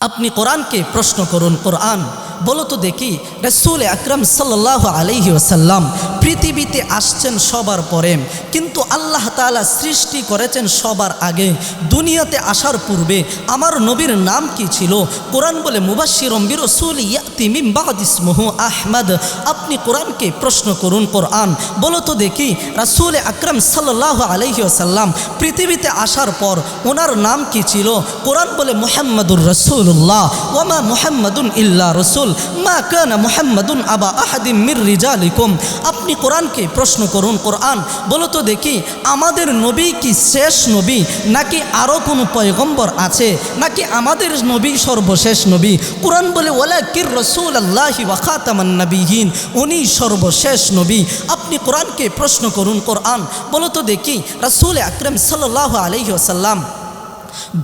আপনি কোরআনকে প্রশ্ন করুন কোরআন বলো তো দেখি, রসুল আকরম সাল্লাহ আলহি ওসাল্লাম পৃথিবীতে আসছেন সবার পরে, কিন্তু আল্লাহ তালা সৃষ্টি করেছেন সবার আগে। দুনিয়াতে আসার পূর্বে আমার নবীর নাম কি ছিল? কোরআন বলে মুবাসির অম্বির রসুল ইয়াতিমিম আহমদ। আপনি কোরআনকে প্রশ্ন করুন, কোরআন। বলো তো দেখি, রাসুল আকরম সাল্লাহ আলহি ওসাল্লাম পৃথিবীতে আসার পর ওনার নাম কি ছিল? কোরআন বলে, মোহাম্মদুর রসুল্লাহ ওমা মোহাম্মদুন ইল্লা রসুল। মা কানা মোহাম্মদুন আবা আহাদিম মির রিজালিকুম। আপনি কোরআনকে প্রশ্ন করুন, কোরআন, বলো তো দেখি, আমাদের নবী কি শেষ নবী? নাকি আরও কোনো পয়গম্বর আছে? নাকি আমাদের নবী সর্বশেষ নবী? কোরআন বলে ওলা কির রসুল আল্লাহি ওয়াখাতামান নবীহীন উনি সর্বশেষ নবী। আপনি কোরআনকে প্রশ্ন করুন, কোরআন, বলো তো দেখি, রসুল আকরম সাল্লাহ আলহি আসাল্লাম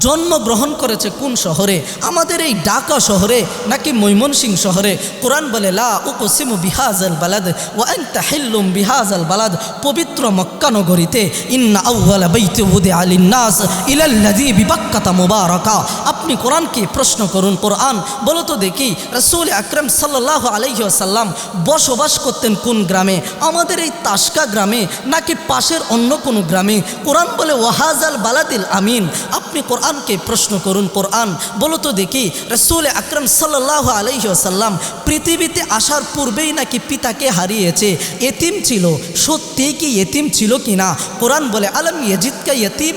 জন্মগ্রহণ করেছে কোন শহরে? আমাদের এই ঢাকা শহরে নাকি ময়মনসিং শহরে? কোরআন বলে, লা উকসিমু বিহাজাল বালাদ ওয়া আনতা হিল্লুম বিহাজাল বালাদ। পবিত্র মক্কা নগরীতে, ইন্না আউওয়ালা বাইতি উদি আলিন নাস ইলাল্লাযী বিবাক্কাতা মুবারাকা। আপনি কোরআনকে প্রশ্ন করুন, কোরআন, বলো তো দেখি, রাসূল আকরাম সাল্লাল্লাহু আলাইহি ওয়াসাল্লাম বসবাস করতেন কোন গ্রামে? আমাদের এই তাসকা গ্রামে নাকি পাশের অন্য কোনো গ্রামে? কোরআন বলে ওয়াহাজাল বালাদিল আমিন। আপনি কোরআনকে প্রশ্ন করুন, কোরআন। বলো তো দেখি, রসুল আকরম সাল্লাহ আলহি আসাল্লাম পৃথিবীতে আসার পূর্বেই নাকি পিতাকে হারিয়েছে? এতিম ছিল, সত্যি কি এতিম ছিল কি না কোরআন বলে, আলম ইয়েজিদকা ইয়তিম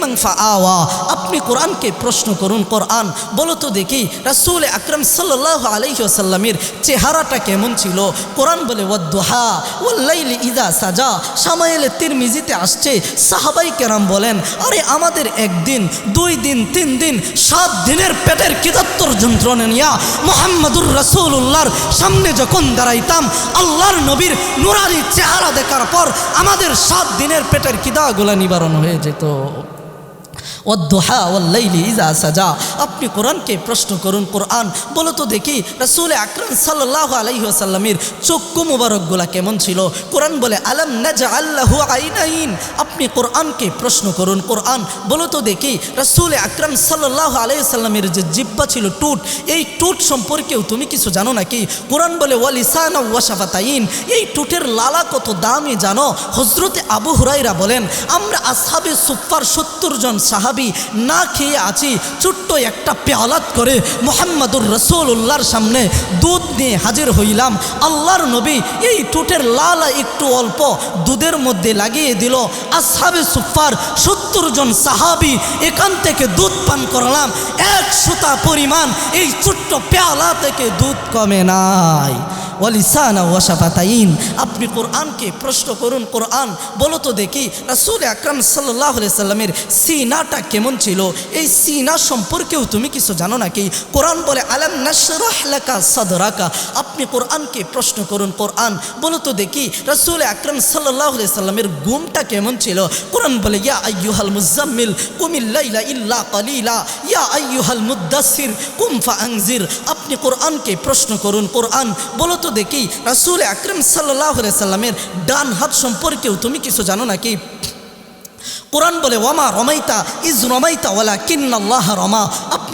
আওয়া আপনি কোরআনকে প্রশ্ন করুন, কোরআন। বলো তো দেখি, রসুল আকরম সাল্লাহ আলহি আসাল্লামের চেহারাটা কেমন ছিল? কোরআন বলে, ওয়াদ্দোহা ওয়াল্লাইলি ইদা সাজা। সামাইলে তির তিরমিজিতে আসছে, সাহাবাই কেরাম বলেন, আরে আমাদের একদিন, দুই দিন তিন দিন, সাত দিনের পেটের কিদাত্তর যন্ত্রণা নিয়া মোহাম্মদুর রসুল্লাহর সামনে যখন দাঁড়াইতাম, আল্লাহর নবীর নুরারি চেহারা দেখার পর আমাদের সাত দিনের পেটের কিদাগুলা নিবারণ হয়ে যেত। আপনি কোরআনকে প্রশ্ন করুন, কোরআন, বলো তো দেখি রসুল আকরম সাল্লাহ আলাইসাল্লামের চক্ষু মুবারকগুলা কেমন ছিল? কোরআন বলে, আলম নাজা আল্লাহ আইনাইন? আপনি কোরআনকে প্রশ্ন করুন, কোরআন। বলো তো দেখি, রসুল আকরম সাল্লাহ আলাইসাল্লামের যে জিব্বা ছিল টুট, এই টুট সম্পর্কেও তুমি কিছু জানো নাকি? কোরআন বলে ওয়ালিসান ওয়াশাফাতাইন এই টুটের লালা কত দামি জানো? হজরতে আবু হুরাইরা বলেন, আমরা আসহাবে সুফার সত্তর জন সাহাবি না খেয়ে আছি, ছোট্ট একটা পেয়ালাত করে মোহাম্মদুর রসুল্লাহর সামনে দুধ নিয়ে হাজির হইলাম। আল্লাহর নবী এই টুটের লালা একটু অল্প দুধের মধ্যে লাগিয়ে দিল। আসহাবে সুফার সত্তর জন সাহাবি এখান থেকে দুধ পান করলাম। এক সুতা পরিমাণ এই ছোট্ট পেয়ালা থেকে দুধ কমে নাই। ওয়ালিসানা ওয়াশাফাতাইন আপনি কোরআনকে প্রশ্ন করুন, কোরআন। বলো তো দেখি, রাসুল আকরাম সাল্লাহ সাল্লামের সিনাটা কেমন ছিল? এই সিনা সম্পর্কেও তুমি কিছু জানো নাকি? কোরআন বলে, আলাম নাসরাহ সাদরাকা। আপনি কোরআনকে প্রশ্ন করুন, কোরআন। বলো তো দেখি, রাসুল আকরাম সাল্লাহ সাল্লামের গুমটা কেমন ছিল? কোরআন বলে, ইয়া আইয়ুহাল মুজাম্মিল কুমিল্লাইলা ইল্লা কালিলা। ইয়া আইয়ুহাল মুদাসির কুমফা আংজির আপনি কোরআনকে প্রশ্ন করুন, কোরআন, বলো তো দেখি, রাসুল আকরম সাল্লাহ সাল্লামের ডান হাত সম্পর্কেও তুমি কিছু জানো নাকি? কোরআন বলে ওমা রমাইতা, ইজ রমাইতা ওলা কিন্নাল্লাহ রমা।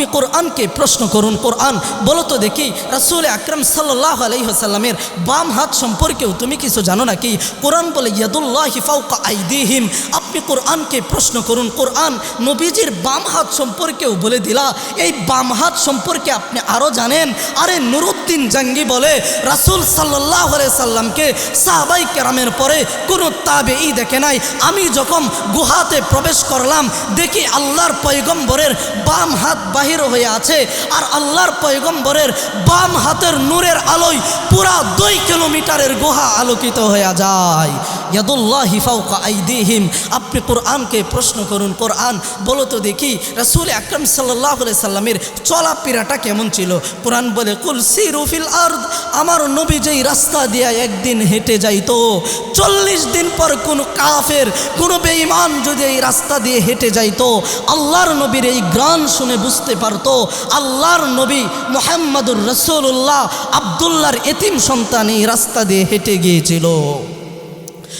আপনি কোরআনকে প্রশ্ন করুন, কোরআন, বলো তো দেখি, রাসুল আকরম সাল্লাহ আলহিহাসাল্লামের বাম হাত সম্পর্কেও তুমি কিছু জানো নাকি? কোরআন বলে, ইয়াদুল্লাহ হিফাউকা আইদিহিম। আপনি কোরআনকে প্রশ্ন করুন, কোরআন নবীজির বাম হাত সম্পর্কেও বলে দিলা। এই বাম হাত সম্পর্কে আপনি আরও জানেন? আরে নুরুদ্দিন জাঙ্গি বলে, রাসুল সাল্লাহ সাল্লামকে সাহাবাই কেরামের পরে কোনো তাবে ই দেখে নাই। আমি যখন গুহাতে প্রবেশ করলাম, দেখি আল্লাহর পয়গম্বরের বাম হাত বাহির হয়ে আছে আর আল্লাহর পয়গম্বরের বাম হাতের নূরের আলোয় পুরা দুই কিলোমিটারের গুহা আলোকিত হয়ে যায়। ইয়াদুল্লাহ হিফাউকা আইদিহিম। আপনি কোরআনকে প্রশ্ন করুন, কোরআন, বলো তো দেখি, রাসুল আকরম সাল্লাহ সাল্লামের চলাফেরাটা কেমন ছিল? কোরআন বলে, কুল সিরুফিল আর্দ আমার নবী যেই রাস্তা দিয়া একদিন হেঁটে যাইতো, চল্লিশ দিন পর কোন কাফের, কোনো বেঈমান যদি এই রাস্তা দিয়ে হেঁটে যাইতো, আল্লাহর নবীর এই গ্রান শুনে বুঝতে পারতো, আল্লাহর নবী মোহাম্মদুর রসুল্লাহ আবদুল্লাহর এতিম সন্তান এই রাস্তা দিয়ে হেঁটে গিয়েছিল।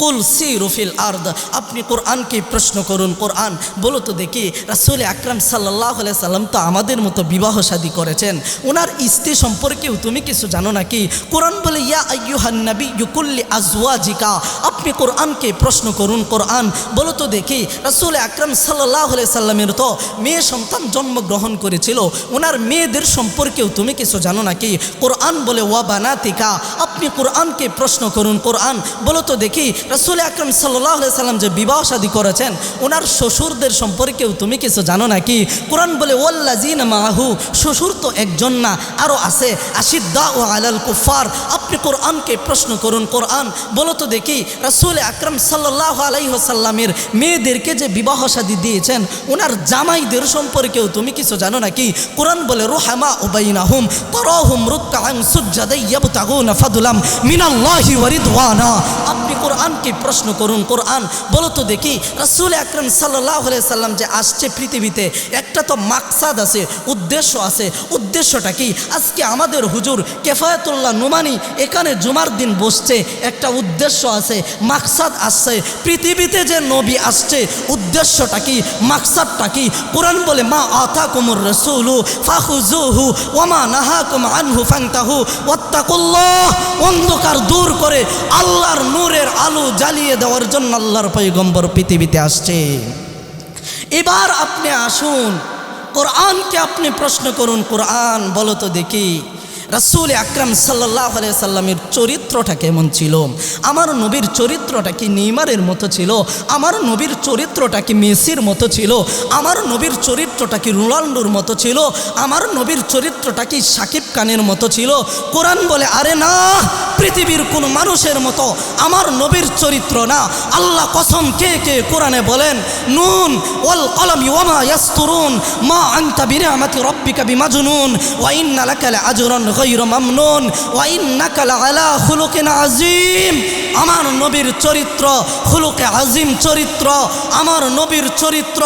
কুল সি রুফিল আর্দ, আপনি কোরআনকে প্রশ্ন করুন, কোরআন, বলো তো দেখি, রাসুল আকরাম সাল্লাহ সাল্লাম তো আমাদের মতো বিবাহ শাদী করেছেন। ওনার স্ত্রী সম্পর্কেও তুমি কিছু জানো নাকি? কোরআন বলে, ইয়া আইয়ুহান নবী, ইউকুল্লি আজওয়াজিকা আপনি কোরআনকে প্রশ্ন করুন, কোরআন, বলো তো দেখি, রাসুল আকরাম সাল্লাহ সাল্লামের তো মেয়ে সন্তান জন্মগ্রহণ করেছিল ওনার মেয়েদের সম্পর্কেও তুমি কিছু জানো নাকি? কোরআন বলে, ওয়া বানাতিকা আপনি কোরআনকে প্রশ্ন করুন, কোরআন, বলো তো দেখি রাসুল আকরম সাল্লাহ সাল্লাম যে বিবাহ শাদী করেছেন, ওনার শ্বশুরদের সম্পর্কেও তুমি কিছু জানো নাকি? কোরআন বলে ওয়াল্লাজিন মাহু শ্বশুর তো একজন না, আরও আছে আশিদ্দা ও আলাল কুফার আপনি কোরআনকে প্রশ্ন করুন, কোরআন, বলো তো দেখি, রাসুল আকরম সাল্লাহ আলাইসাল্লামের মেয়েদেরকে যে বিবাহ শাদী দিয়েছেন, ওনার জামাইদের সম্পর্কেও তুমি কিছু জানো নাকি? কোরআন বলে, রোহামা উবাইনাহুম, তরহুম রুক্কাং সুজ্জাদাইয়াবতাগুনা ফাদুলাম মিনাল্লাহি ওয়ারিদওয়ানা কোরআনকে প্রশ্ন করুন, কোরআন। বলো তো দেখি, রাসূল আকরাম আলাইহি সাল্লাম যে আসছে পৃথিবীতে, একটা তো মাকসাদ আছে, উদ্দেশ্য আছে। উদ্দেশ্যটা কি? আজকে আমাদের হুজুর কেফায়াতুল্লাহ নুমানি এখানে জুমার দিন বসছে, একটা উদ্দেশ্য আছে, মাকসাদ আসছে। পৃথিবীতে যে নবী আসছে, উদ্দেশ্যটা কি? মাকসাদটা কি? কোরআন বলে, মা আতা কুমুর রসুলু ফাহুজুহু ওমা নাহাকুম আনহু ফাংতাহু ওয়াত্তাকুল্লাহ। অন্ধকার দূর করে আল্লাহর নূরের আলো জ্বালিয়ে দেওয়ার জন্য আল্লাহর পৈগম্বর পৃথিবীতে আসছে। এবার আপনি আসুন, কোরআনকে আপনি প্রশ্ন করুন, কোরআন বলো তো দেখি, রাসুল আকরাম সাল্লাহ সাল্লামের চরিত্রটা কেমন ছিল? আমার নবীর চরিত্রটা কি নেইমারের মতো ছিল? আমার নবীর চরিত্রটা কি মেসির মতো ছিল? আমার নবীর চরিত্রটা কি রোনাল্ডোর মতো ছিল? আমার নবীর চরিত্রটা কি সাকিব খানের মতো ছিল? কোরআন বলে, আরে না পৃথিবীর কোনো মানুষের মতো আমার নবীর চরিত্র না। আল্লাহ কসম কে কে কোরআনে বলেন, নুন ওয়াল কলমি ওমা ইয়াস্তুরুন, মা আনতা বিনিআমাতি রাব্বিকা বিমাজনুন, ওয়া ইন্না লাকা লাআজরান গায়রা মামনুন, ওয়া ইন্নাকা লাআলা খুলুকিন আযীম। আমার নবীর চরিত্র খুলুকে আজিম চরিত্র, আমার নবীর চরিত্র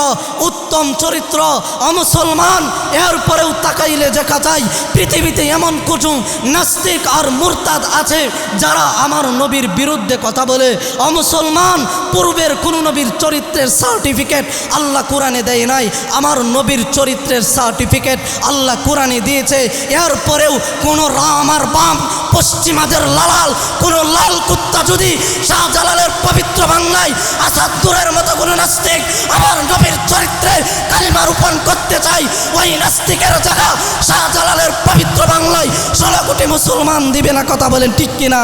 উত্তম চরিত্র, অমুসলমান। এরপরেও তাকাইলে দেখা যায়, পৃথিবীতে এমন কিছু নাস্তিক আর মুরতাদ আছে যারা আমার নবীর বিরুদ্ধে কথা বলে, অমুসলমান, পূর্বের কোন নবীর চরিত্রের সার্টিফিকেট আল্লাহ কোরআনে দেয় নাই। আমার নবীর চরিত্রের সার্টিফিকেট আল্লাহ কোরআনে দিয়েছে। এরপরেও কোনো রাম আর বাম, পশ্চিমাদের লালাল, কোনো লাল কুত্তা যদি শাহজালালের পবিত্র বাংলায় আসাদুরের মতো কোনো নাস্তিক আমার নবীর চরিত্রে কালিমা রোপণ করতে চাই। ওই নাস্তিকের জায়গা শাহজালালের পবিত্র বাংলায় ষোলো কোটি মুসলমান দিবে না কথা বলেন ঠিক কিনা?